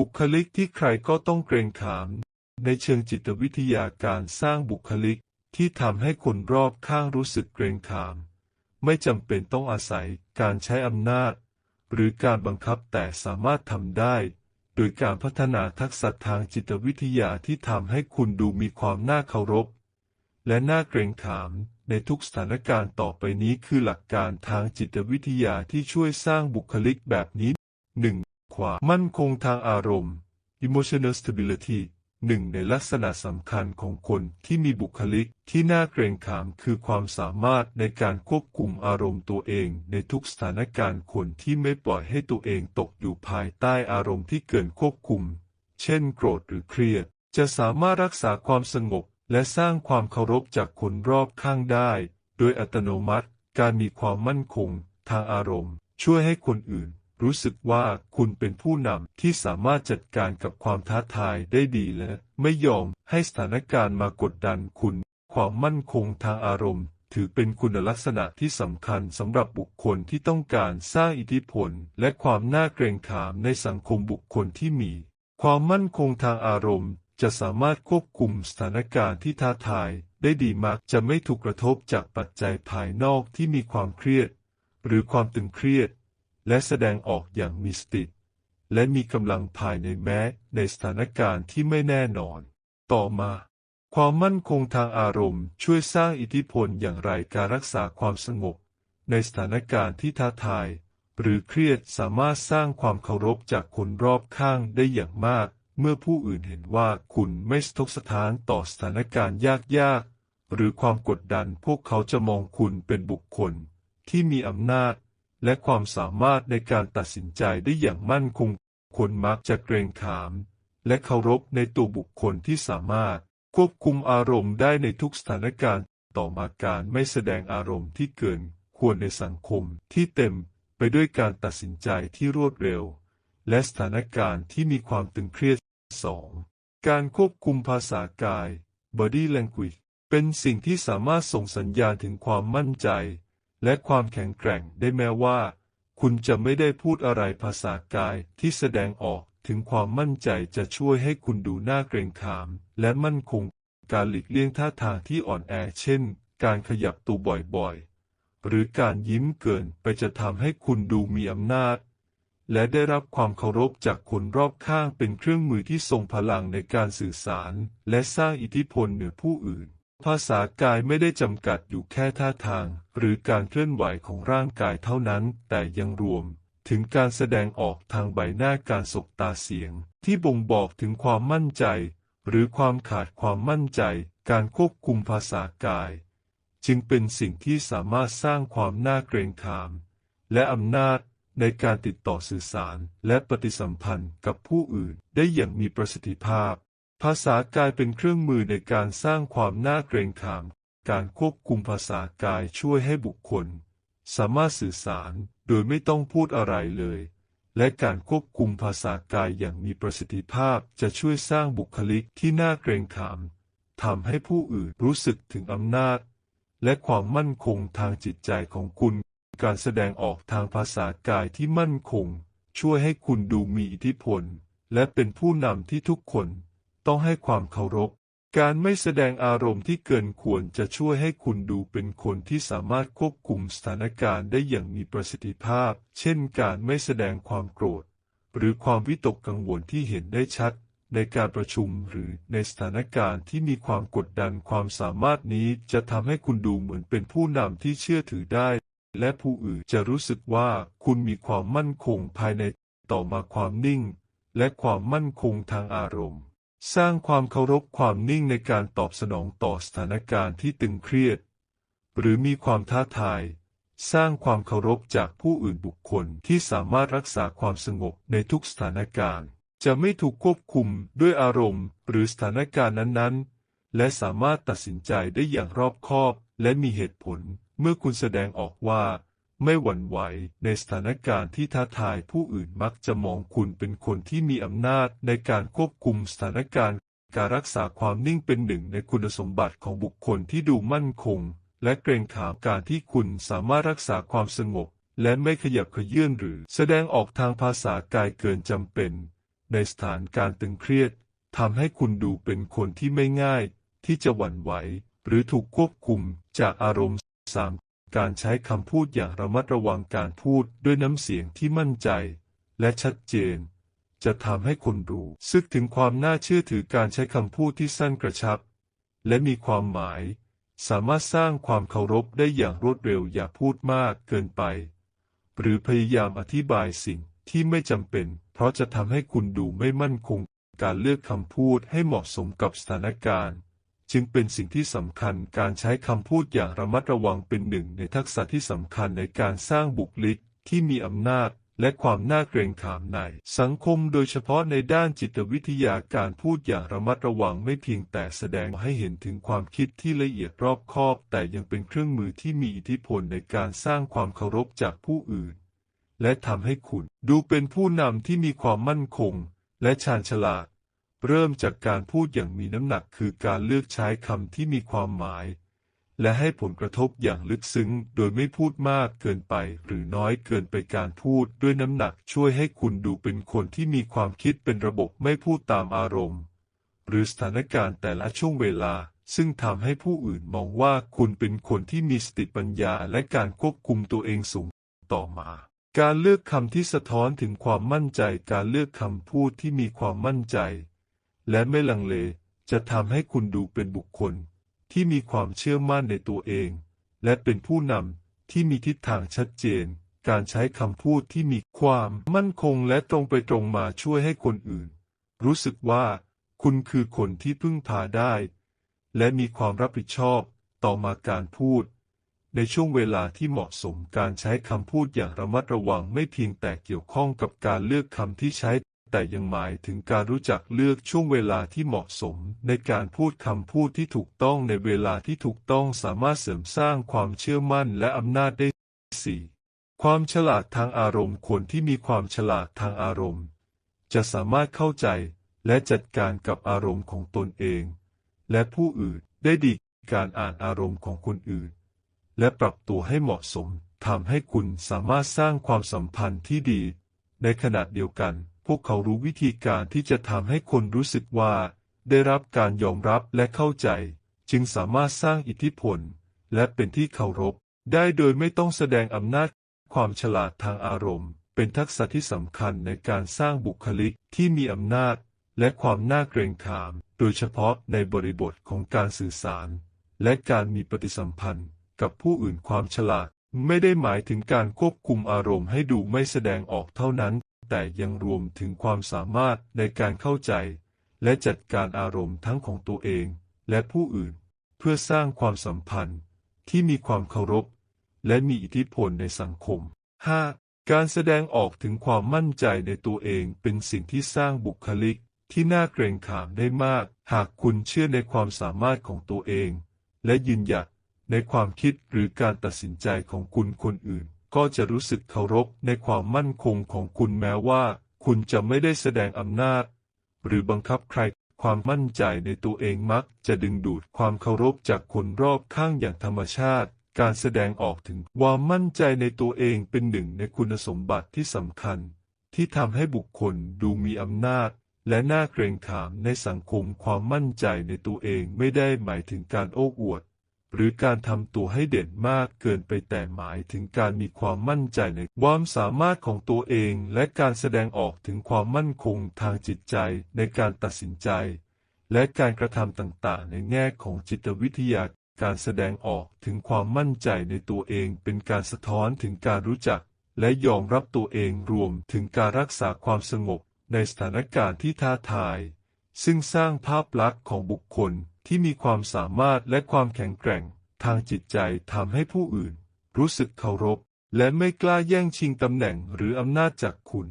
บุคลิกที่ใครก็ต้องเกรงขาม ในเชิงจิตวิทยาการสร้างบุคลิกที่ทำให้คนรอบข้างรู้สึกเกรงขาม ไม่จำเป็นต้องอาศัยการใช้อำนาจ หรือการบังคับแต่สามารถทำได้ โดยการพัฒนาทักษะทางจิตวิทยาที่ทำให้คุณดูมีความน่าเคารพ และน่าเกรงขามในทุกสถานการณ์ต่อไปนี้คือหลักการทางจิตวิทยาที่ช่วยสร้างบุคลิกแบบนี้ 1. ความมั่นคงทางอารมณ์ emotional stability หนึ่งในลักษณะสำคัญของคนที่มีบุคลิกที่น่าเกรงขามคือความสามารถในการควบคุมอารมณ์ตัวเองในทุกสถานการณ์คนที่ไม่ปล่อยให้ตัวเองตกอยู่ภายใต้อารมณ์ที่เกินควบคุม เช่นโกรธหรือเครียด จะสามารถรักษาความสงบและสร้างความเคารพจากคนรอบข้างได้ โดยอัตโนมัติการมีความมั่นคงทางอารมณ์ ช่วยให้คนอื่น รู้สึกว่าคุณเป็นผู้นำที่สามารถจัดการกับความท้าทายได้ดีและไม่ยอมให้สถานการณ์มากดดันคุณ ความมั่นคงทางอารมณ์ ถือเป็นคุณลักษณะที่สำคัญสำหรับบุคคลที่ต้องการสร้างอิทธิพล และความน่าเกรงขามในสังคมบุคคลที่มี ความมั่นคงทางอารมณ์ จะสามารถควบคุมสถานการณ์ที่ท้าทายได้ดีมากจะไม่ถูกกระทบจากปัจจัยภายนอกที่มีความเครียด หรือความตึงเครียด และแสดงออกอย่างมีสติ และมีกำลังภายในแม้ในสถานการณ์ที่ไม่แน่นอน ต่อมา ความมั่นคงทางอารมณ์ช่วยสร้างอิทธิพลอย่างไรการรักษาความสงบ ในสถานการณ์ที่ท้าทาย หรือเครียดสามารถสร้างความเคารพจากคนรอบข้างได้อย่างมาก เมื่อผู้อื่นเห็นว่าคุณไม่สะทกสถานต่อสถานการณ์ยากๆหรือความกดดันพวกเขาจะมองคุณเป็นบุคคลที่มีอำนาจ และความสามารถในการตัดสินใจได้อย่างมั่นคง คนมักจะเกรงขาม และเคารพในตัวบุคคลที่สามารถควบคุมอารมณ์ได้ในทุกสถานการณ์ ต่อมาการไม่แสดงอารมณ์ที่เกิน ควรในสังคมที่เต็มไปด้วยการตัดสินใจที่รวดเร็ว และสถานการณ์ที่มีความตึงเครียด 2. การควบคุมภาษากาย body language เป็นสิ่งที่สามารถส่งสัญญาณถึงความมั่นใจ และความแข็งแกร่งได้แม้ว่า คุณจะไม่ได้พูดอะไรภาษากายที่แสดงออกถึงความมั่นใจจะช่วยให้คุณดูน่าเกรงขาม และมั่นคง การหลีกเลี่ยงท่าทางที่อ่อนแอเช่น การขยับตัวบ่อยๆ หรือการยิ้มเกินไปจะทำให้คุณดูมีอำนาจ และได้รับความเคารพจากคนรอบข้างเป็นเครื่องมือที่ทรงพลังในการสื่อสาร และสร้างอิทธิพลเหนือผู้อื่น ภาษากายไม่ได้จำกัดอยู่แค่ท่าทาง หรือการเคลื่อนไหวของร่างกายเท่านั้น แต่ยังรวม ถึงการแสดงออกทางใบหน้าการสบตาเสียง ที่บ่งบอกถึงความมั่นใจ หรือความขาดความมั่นใจ การควบคุมภาษากาย จึงเป็นสิ่งที่สามารถสร้างความน่าเกรงขาม และอำนาจในการติดต่อสื่อสารและปฏิสัมพันธ์กับผู้อื่นได้อย่างมีประสิทธิภาพ ภาษากายเป็นเครื่องมือในการสร้างความน่าเกรงขาม การควบคุมภาษากายช่วยให้บุคคล สามารถสื่อสารโดยไม่ต้องพูดอะไรเลย และการควบคุมภาษากายอย่างมีประสิทธิภาพจะช่วยสร้างบุคลิกที่น่าเกรงขามทำให้ผู้อื่นรู้สึกถึงอำนาจ และความมั่นคงทางจิตใจของคุณ การแสดงออกทางภาษากายที่มั่นคง ช่วยให้คุณดูมีอิทธิพล และเป็นผู้นำที่ทุกคน ต้องให้ความเคารพ การไม่แสดงอารมณ์ที่เกินควรจะช่วยให้คุณดูเป็นคนที่สามารถควบคุมสถานการณ์ได้อย่างมีประสิทธิภาพ เช่นการไม่แสดงความโกรธ หรือความวิตกกังวลที่เห็นได้ชัด ในการประชุมหรือในสถานการณ์ที่มีความกดดันความสามารถนี้จะทำให้คุณดูเหมือนเป็นผู้นำที่เชื่อถือได้ และผู้อื่นจะรู้สึกว่าคุณมีความมั่นคงภายในต่อมาความนิ่ง และความมั่นคงทางอารมณ์ สร้างความเคารพความนิ่งในการตอบสนองต่อสถานการณ์ที่ตึงเครียด หรือมีความท้าทาย สร้างความเคารพจากผู้อื่นบุคคลที่สามารถรักษาความสงบในทุกสถานการณ์ จะไม่ถูกควบคุมด้วยอารมณ์ หรือสถานการณ์นั้นๆ และสามารถตัดสินใจได้อย่างรอบคอบ และมีเหตุผลเมื่อคุณแสดงออกว่า ไม่หวั่นไหว ในสถานการณ์ที่ท้าทายผู้อื่นมักจะมองคุณเป็นคนที่มีอำนาจในการควบคุมสถานการณ์ การรักษาความนิ่งเป็นหนึ่งในคุณสมบัติของบุคคลที่ดูมั่นคง และเกรงขามการที่คุณสามารถรักษาความสงบ และไม่ขยับเขยื่อนหรือแสดงออกทางภาษากายเกินจำเป็น ในสถานการณ์ตึงเครียดทำให้คุณดูเป็นคนที่ไม่ง่าย ที่จะหวั่นไหว หรือถูกควบคุมจากอารมณ์ 3. การใช้คำพูดอย่างระมัดระวังการพูดด้วยน้ำเสียงที่มั่นใจ และชัดเจน จะทำให้คนรู้สึกถึงความน่าเชื่อถือการใช้คำพูดที่สั้นกระชับ และมีความหมาย สามารถสร้างความเคารพได้อย่างรวดเร็วอย่าพูดมากเกินไป หรือพยายามอธิบายสิ่งที่ไม่จำเป็น เพราะจะทำให้คุณดูไม่มั่นคงการเลือกคำพูดให้เหมาะสมกับสถานการณ์ จึงเป็นสิ่งที่สำคัญการใช้คำพูดอย่างระมัดระวังเป็นหนึ่งในทักษะที่สำคัญในการสร้างบุคลิกที่มีอำนาจและความน่าเกรงขามในสังคมโดยเฉพาะในด้านจิตวิทยาการพูดอย่างระมัดระวังไม่เพียงแต่แสดงให้เห็นถึงความคิดที่ละเอียดรอบคอบ แต่ยังเป็นเครื่องมือที่มีอิทธิพลในการสร้างความเคารพจากผู้อื่น และทำให้คุณดูเป็นผู้นำที่มีความมั่นคง และชาญฉลาด เริ่มจากการพูดอย่างมีน้ำหนักคือการเลือกใช้คำที่มีความหมาย และให้ผลกระทบอย่างลึกซึ้ง โดยไม่พูดมากเกินไป หรือน้อยเกินไปการพูดด้วยน้ำหนักช่วยให้คุณดูเป็นคนที่มีความคิดเป็นระบบไม่พูดตามอารมณ์ หรือสถานการณ์แต่ละช่วงเวลา ซึ่งทำให้ผู้อื่นมองว่าคุณเป็นคนที่มีสติปัญญาและการควบคุมตัวเองสูงต่อมาการเลือกคำที่สะท้อนถึงความมั่นใจ การเลือกคำพูดที่มีความมั่นใจ และไม่ลังเลจะทำให้คุณดูเป็นบุคคล ที่มีความเชื่อมั่นในตัวเอง และเป็นผู้นำที่มีทิศทางชัดเจน การใช้คำพูดที่มีความมั่นคงและตรงไปตรงมาช่วยให้คนอื่น รู้สึกว่าคุณคือคนที่พึ่งพาได้ และมีความรับผิดชอบต่อมาการพูด ในช่วงเวลาที่เหมาะสมการใช้คำพูดอย่างระมัดระวังไม่เพียงแต่เกี่ยวข้องกับการเลือกคำที่ใช้ แต่ยังหมายถึงการรู้จักเลือกช่วงเวลาที่เหมาะสม ในการพูดคำพูดที่ถูกต้องในเวลาที่ถูกต้องสามารถเสริมสร้างความเชื่อมั่นและอำนาจได้ 4. ความฉลาดทางอารมณ์คนที่มีความฉลาดทางอารมณ์ จะสามารถเข้าใจและจัดการกับอารมณ์ของตนเอง และผู้อื่นได้ดีการอ่านอารมณ์ของคนอื่น และปรับตัวให้เหมาะสมทำให้คุณสามารถสร้างความสัมพันธ์ที่ดี ในขณะเดียวกัน พวกเขารู้วิธีการที่จะทำให้คนรู้สึกว่า ได้รับการยอมรับและเข้าใจ จึงสามารถสร้างอิทธิพล และเป็นที่เคารพ ได้โดยไม่ต้องแสดงอำนาจ ความฉลาดทางอารมณ์ เป็นทักษะที่สำคัญในการสร้างบุคลิกที่มีอำนาจ และความน่าเกรงขาม โดยเฉพาะในบริบทของการสื่อสาร และการมีปฏิสัมพันธ์กับผู้อื่นความฉลาดไม่ได้หมายถึงการควบคุมอารมณ์ให้ดูไม่แสดงออกเท่านั้น แต่ยังรวมถึงความสามารถในการเข้าใจ และจัดการอารมณ์ทั้งของตัวเองและผู้อื่น เพื่อสร้างความสัมพันธ์ที่มีความเคารพ และมีอิทธิพลในสังคม 5. การแสดงออกถึงความมั่นใจในตัวเองเป็นสิ่งที่สร้างบุคลิกที่น่าเกรงขามได้มาก หากคุณเชื่อในความสามารถของตัวเอง และยืนหยัดในความคิดหรือการตัดสินใจของคุณคนอื่น ก็จะรู้สึกเคารพในความมั่นคงของคุณแม้ว่า คุณจะไม่ได้แสดงอำนาจ หรือบังคับใครความมั่นใจในตัวเองมักจะดึงดูดความเคารพจากคนรอบข้างอย่างธรรมชาติ การแสดงออกถึงความมั่นใจในตัวเองเป็นหนึ่งในคุณสมบัติที่สำคัญ ที่ทำให้บุคคลดูมีอำนาจ และน่าเกรงขามในสังคมความมั่นใจในตัวเองไม่ได้หมายถึงการโอ้อวด หรือการทำตัวให้เด่นมากเกินไปแต่หมายถึงการมีความมั่นใจในความสามารถของตัวเองและการแสดงออกถึงความมั่นคงทางจิตใจในการตัดสินใจ และการกระทำต่างๆ ในแง่ของจิตวิทยาการแสดงออกถึงความมั่นใจในตัวเองเป็นการสะท้อนถึงการรู้จัก และยอมรับตัวเองรวมถึงการรักษาความสงบในสถานการณ์ที่ท้าทาย ซึ่งสร้างภาพลักษณ์ของบุคคล ที่มีความสามารถและความแข็งแกร่ง ทางจิตใจทำให้ผู้อื่น รู้สึกเคารพ และไม่กล้าแย่งชิงตำแหน่งหรืออำนาจจากคุณ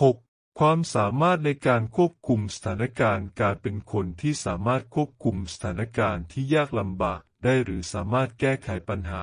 6. ความสามารถในการควบคุมสถานการณ์ การเป็นคนที่สามารถควบคุมสถานการณ์ที่ยากลำบากได้หรือสามารถแก้ไขปัญหา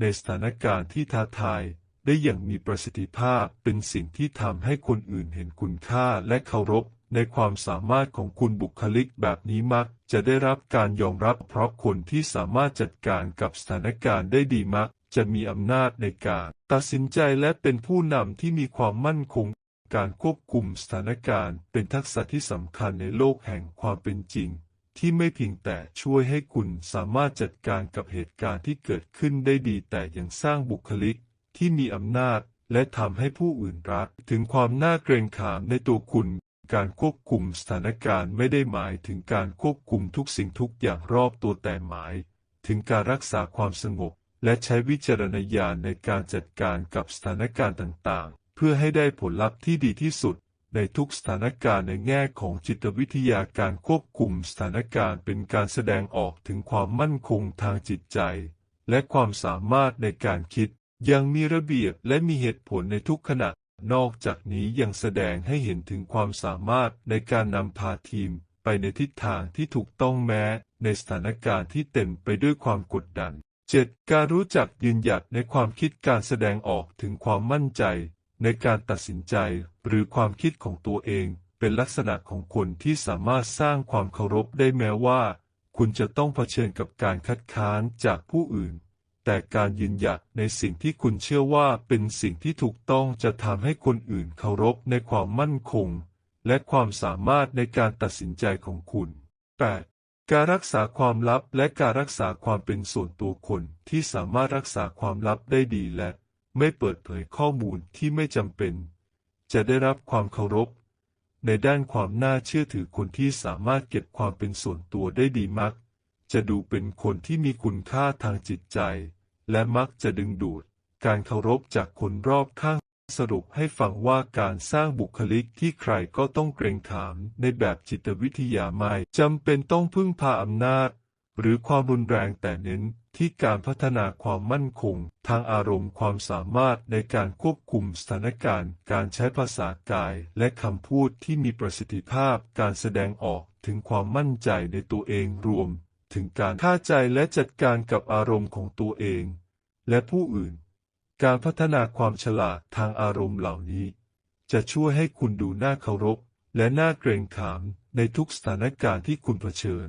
ในสถานการณ์ที่ท้าทายได้อย่างมีประสิทธิภาพเป็นสิ่งที่ทำให้คนอื่นเห็นคุณค่าและเคารพ ในความสามารถของคุณบุคลิกแบบนี้มักจะได้รับการยอมรับเพราะคนที่สามารถจัดการกับสถานการณ์ได้ดีมักจะมีอำนาจในการตัดสินใจและเป็นผู้นำที่มีความมั่นคง การควบคุมสถานการณ์เป็นทักษะที่สำคัญในโลกแห่งความเป็นจริง ที่ไม่เพียงแต่ช่วยให้คุณสามารถจัดการกับเหตุการณ์ที่เกิดขึ้นได้ดีแต่ยังสร้างบุคลิกที่มีอำนาจและทำให้ผู้อื่นรัก ถึงความน่าเกรงขามในตัวคุณ การควบคุมสถานการณ์ไม่ได้หมายถึงการควบคุมทุกสิ่งทุกอย่างรอบตัวแต่หมาย ถึงการรักษาความสงบ และใช้วิจารณญาณในการจัดการกับสถานการณ์ต่างๆ เพื่อให้ได้ผลลัพธ์ที่ดีที่สุด ในทุกสถานการณ์ในแง่ของจิตวิทยาการควบคุมสถานการณ์เป็นการแสดงออกถึงความมั่นคงทางจิตใจ และความสามารถในการคิดยังมีระเบียบและมีเหตุผลในทุกขณะ นอกจากนี้ยังแสดงให้เห็นถึงความสามารถในการนำพาทีมไปในทิศทางที่ถูกต้องแม้ ในสถานการณ์ที่เต็มไปด้วยความกดดัน 7. การรู้จักยืนหยัดในความคิดการแสดงออกถึงความมั่นใจ ในการตัดสินใจหรือความคิดของตัวเอง เป็นลักษณะของคนที่สามารถสร้างความเคารพได้แม้ว่า คุณจะต้องเผชิญกับการคัดค้านจากผู้อื่น แต่การยืนหยัดในสิ่งที่คุณเชื่อว่าเป็นสิ่งที่ถูกต้องจะทำให้คนอื่นเคารพในความมั่นคง และความสามารถในการตัดสินใจของคุณ 8. การรักษาความลับและการรักษาความเป็นส่วนตัวคนที่สามารถรักษาความลับได้ดีและไม่เปิดเผยข้อมูลที่ไม่จำเป็น จะได้รับความเคารพ ในด้านความน่าเชื่อถือคนที่สามารถเก็บความเป็นส่วนตัวได้ดีมัก จะดูเป็นคนที่มีคุณค่าทางจิตใจ และมักจะดึงดูด การเคารพจากคนรอบข้าง สรุปให้ฟังว่าการสร้างบุคลิกที่ใครก็ต้องเกรงขามในแบบจิตวิทยาไม่จำเป็นต้องพึ่งพาอำนาจ หรือความรุนแรงแต่เน้นที่การพัฒนาความมั่นคง ทางอารมณ์ความสามารถในการควบคุมสถานการณ์ การใช้ภาษากายและคำพูดที่มีประสิทธิภาพการแสดงออกถึงความมั่นใจในตัวเองรวม ถึงการฆ่าใจและจัดการกับอารมณ์ของตัวเอง และผู้อื่น การพัฒนาความฉลาดทางอารมณ์เหล่านี้ จะช่วยให้คุณดูน่าเคารพ และน่าเกรงขามในทุกสถานการณ์ที่คุณเผชิญ